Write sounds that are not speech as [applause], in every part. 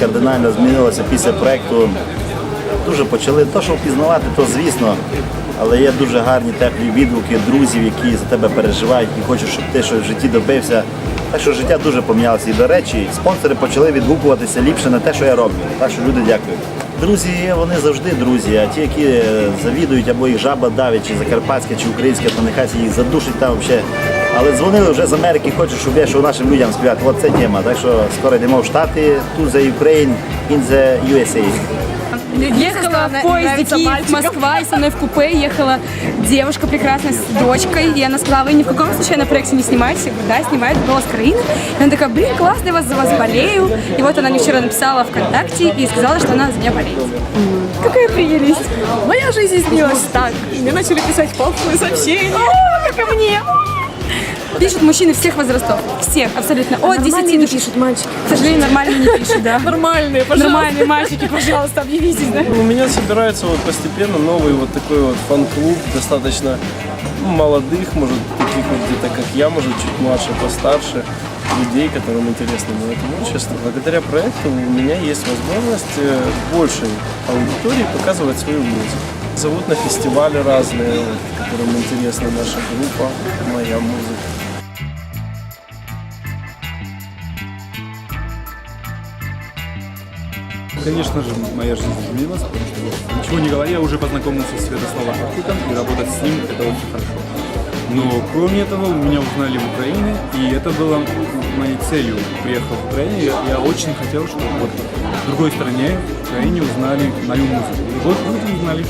кардинально змінилося після проєкту. Дуже почали то, що впізнавати, то звісно. Але є дуже гарні теплі відгуки друзів, які за тебе переживають і хочуть, щоб ти щось в житті добився. Так що життя дуже помінялося. І до речі, спонсори почали відгукуватися ліпше на те, що я роблю. Так що люди дякують. Друзі, є, вони завжди друзі, а ті, які е, завідують або їх жаба давить, чи закарпатська, чи українська, то нехай їх задушить там взагалі. Але дзвонили вже з Америки, хочуть, щоб я що нашим людям співати. От це тема. Так що скоро йдемо в Штати, тут за Ukraine, in the USA. Ехала в поезде Киев-Москва, и со мной в купе ехала девушка прекрасная с дочкой. И она сказала, вы ни в каком случае на проекте не снимаетесь? Я говорю, да, снимает голос Карины. И она такая, блин, классно, я вас за вас болею. И вот она мне вчера написала ВКонтакте и сказала, что она за меня болеет. Какая прелесть. Моя жизнь изменилась так. Мне начали писать папы сообщения. О, как и мне. Пишут мужчины всех возрастов. Всех, абсолютно. От 10 до пишут мальчики. К сожалению, нормально не пишут, да. Нормальные, пожалуйста. Нормальные мальчики, пожалуйста, объявитесь, да. У меня собирается вот постепенно новый вот такой вот фан-клуб, достаточно ну, молодых, может, таких вот где-то как я, может, чуть младше, постарше, людей, которым интересно мое творчество. Благодаря проекту у меня есть возможность э, большей аудитории показывать свою музыку. Зовут на фестивали разные, которым интересна наша группа, моя музыка. Конечно же, моя жизнь изменилась, потому что, ничего не говоря, я уже познакомился с Святославом Артиком, и работать с ним это очень хорошо. Но кроме этого, меня узнали в Украине, и это было моей целью. Приехав в Украину, я, я очень хотел, чтобы вот в другой стране, в Украине, узнали мою музыку. И вот люди узнали,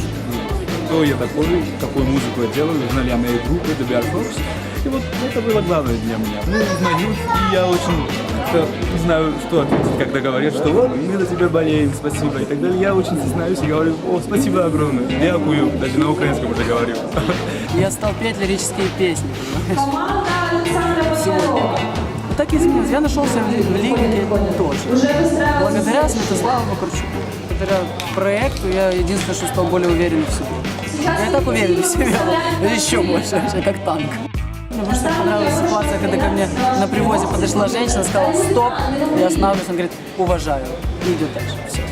кто я такой, какую музыку я делаю, узнали о моей группе The Bear Fox. И вот это было главное для меня. Ну, узнают, и я очень как-то не знаю, что ответить, когда говорят, что вот, мы за тебя болеем, спасибо и так далее. Я очень стесняюсь и говорю, о, спасибо огромное, дякую, даже на украинском уже говорю. Я стал петь лирические песни, понимаешь? Сегодня. Вот так и изменилось. Я нашелся в, ли- в лирике тоже. Благодаря Святославу Макарчуку. Благодаря проекту я единственное, что стал более уверен в себе. Я так уверен в [laughs] еще больше, вообще как танк. Мне больше всего понравилась ситуация, когда ко мне на привозе подошла женщина, сказала «стоп», я останавливаюсь, он говорит «уважаю» и идет дальше. Все.